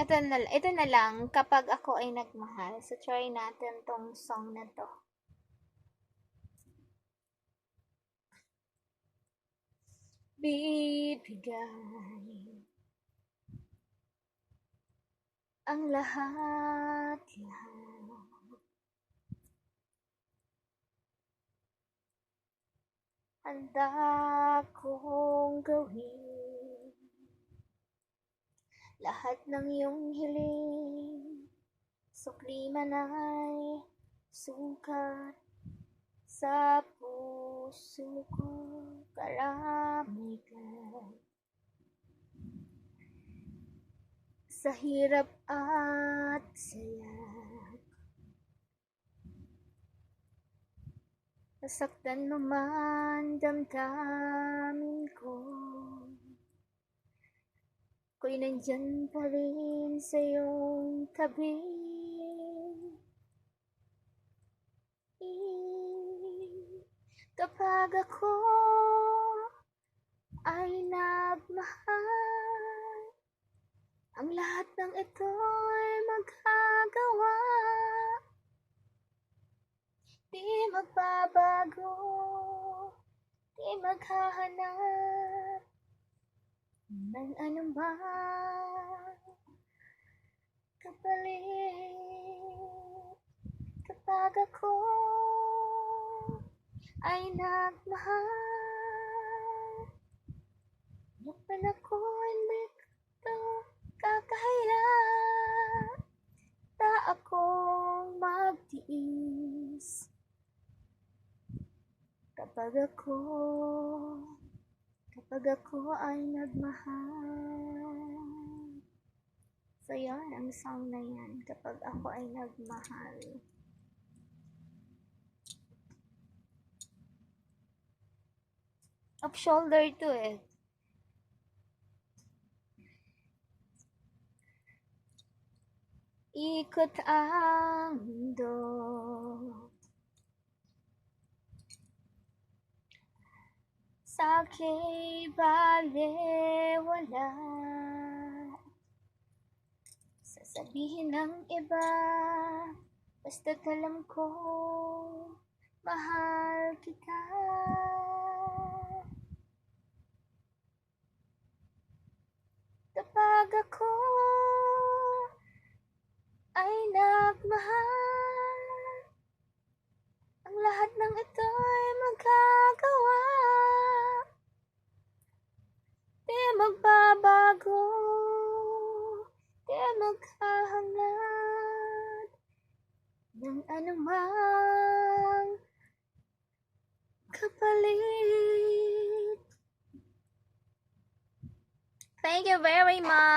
Ito na, ito na lang, kapag ako ay nagmahal. So, try natin tong song na to. Bibigay ang lahat lahat. Handa kong gawin lahat ng iyong hiling. Sukli man ay sukat sa puso ko. Karamay ka. Sa hirap at saya. Nasaktan mo man damdamin ko. Ako'y nandyan pa rin sa iyong tabi. Kapag ako ay nagmahal, ang lahat ng ito'y magagawa. Di magbabago, di maghahanap ng anuman kapalit. Kapag ako ay nagmahal Napan ako hindi ito kakahiya Ta akong magtiis. Kapag ako Kapag ako ay nagmahal. So yun, ang song na yan. Kapag ako ay nagmahal. Off shoulder to eh. Ikot ang mundo Sa aking balewala Sasabihin ng iba Basta't alam ko Mahal kita. Kapag ako ay nagmahal Ang lahat ng ito ay magagawa Di magbabago Di maghahanap Ng anumang kapalit Thank you very much.